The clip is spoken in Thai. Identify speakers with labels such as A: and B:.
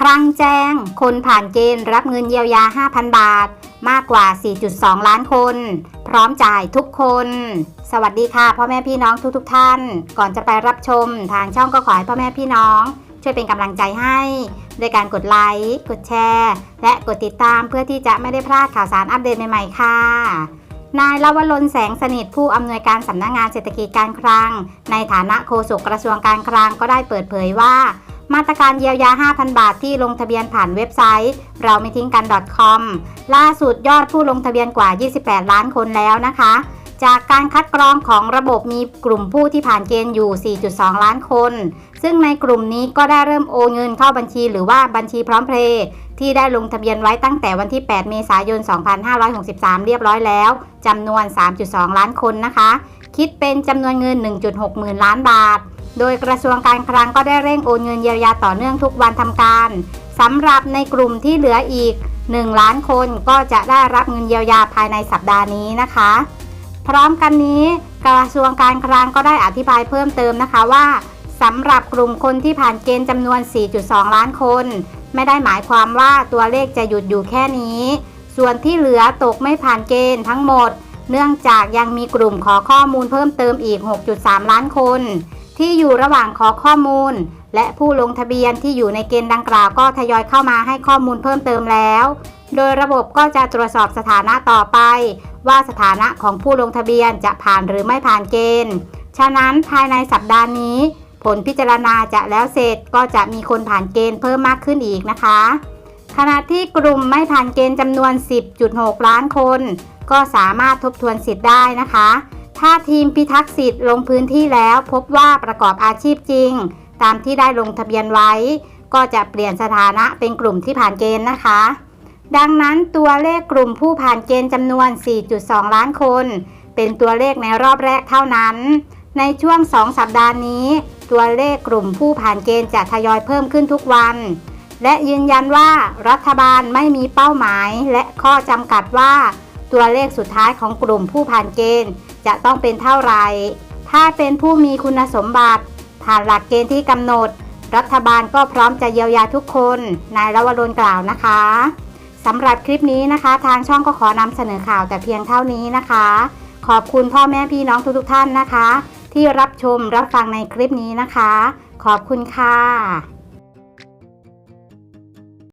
A: ครั้งแจ้ง คนผ่านเกณฑ์รับเงินเยียวยา 5,000 บาท มากกว่า 4.2 ล้านคน พร้อมจ่ายทุกคน สวัสดีค่ะพ่อแม่พี่น้องทุกๆทท่าน ก่อนจะไปรับชม ทางช่องก็ขอให้พ่อแม่พี่น้อง ช่วยเป็นกำลังใจให้ โดยการกดไลค์กดแชร์ และกดติดตามเพื่อที่จะไม่ได้พลาดข่าวสารอัปเดตใหม่ๆค่ะนายลวลนแสงสนิทผู้อำนวยการสำนักงงานเศรษฐกิจการคลัง ในฐานะโฆษกกระทรวงการคลังก็ได้เปิดเผยว่า มาตรการเยียวยา 5,000 บาทที่ลงทะเบียนผ่านเว็บไซต์ เราไม่ทิ้งกัน .com ล่าสุดยอดผู้ลงทะเบียนกว่า 28 ล้านคนแล้วนะคะ จากการคัดกรองของระบบมีกลุ่มผู้ที่ผ่านเกณฑ์อยู่ 4.2 ล้านคน ซึ่งในกลุ่มนี้ก็ได้เริ่มโอนเงินเข้าบัญชีหรือว่าบัญชีพร้อมเพลย์ที่ได้ลงทะเบียนไว้ตั้งแต่วันที่ 8 เมษายน 2563 เรียบร้อยแล้วจำนวน 3.2 ล้านคนนะคะ คิดเป็นจำนวนเงิน 1.6 หมื่นล้านบาท โดยกระทรวงการคลังก็ได้เร่งโอนเงินเยียวยาต่อเนื่องทุกวันทำการสำหรับในกลุ่มที่เหลืออีก 1 ล้านคนก็จะได้รับเงินเยียวยาภายในสัปดาห์นี้นะคะ พร้อมกันนี้กระทรวงการคลังก็ได้อธิบายเพิ่มเติมนะคะว่าสำหรับกลุ่มคนที่ผ่านเกณฑ์จำนวน 4.2 ล้านคน ไม่ได้หมายความว่าตัวเลขจะหยุดอยู่แค่นี้ ส่วนที่เหลือตกไม่ผ่านเกณฑ์ทั้งหมด เนื่องจากยังมีกลุ่มขอข้อมูลเพิ่มเติมอีก 6.3 ล้านคน ที่อยู่ระหว่างขอข้อมูล และผู้ลงทะเบียนที่อยู่ในเกณฑ์ดังกล่าวก็ทยอยเข้ามาให้ข้อมูลเพิ่มเติมแล้ว โดยระบบก็จะตรวจสอบสถานะต่อไป ว่าสถานะของผู้ลงทะเบียนจะผ่านหรือไม่ผ่านเกณฑ์ ฉะนั้นภายในสัปดาห์นี้ ผลพิจารณาจะแล้วเสร็จก็จะมีคนผ่านเกณฑ์เพิ่มมากขึ้นอีกนะคะ ขณะที่กลุ่มไม่ผ่านเกณฑ์จำนวน 10.6 ล้านคน ก็สามารถทบทวนสิทธิ์ได้นะคะ ถ้าทีมพิทักษ์สิทธิ์ลงพื้นที่แล้วพบว่าประกอบอาชีพจริง ตามที่ได้ลงทะเบียนไว้ ก็จะเปลี่ยนสถานะเป็นกลุ่มที่ผ่านเกณฑ์นะคะ ดังนั้นตัวเลขกลุ่มผู้ผ่านเกณฑ์จำนวน 4.2 ล้านคน เป็นตัวเลขในรอบแรกเท่านั้น ในช่วง 2 สัปดาห์นี้ ตัวเลขกลุ่มผู้ผ่านเกณฑ์จะทยอยเพิ่มขึ้นทุกวัน และยืนยันว่ารัฐบาลไม่มีเป้าหมายและข้อจำกัดว่า ตัวเลขสุดท้ายของกลุ่มผู้ผ่านเกณฑ์จะต้องเป็นเท่าไหร่ ถ้าเป็นผู้มีคุณสมบัติ ผ่านหลักเกณฑ์ที่กำหนด รัฐบาลก็พร้อมจะเยียวยาทุกคน นายรวรนกล่าวนะคะสำหรับคลิปนี้นะคะ ทางช่องก็ขอนำเสนอข่าวแต่เพียงเท่านี้นะคะ ขอบคุณพ่อแม่พี่น้องทุกๆท่านนะคะ ที่รับชมรับฟังในคลิปนี้นะคะ ขอบคุณค่ะ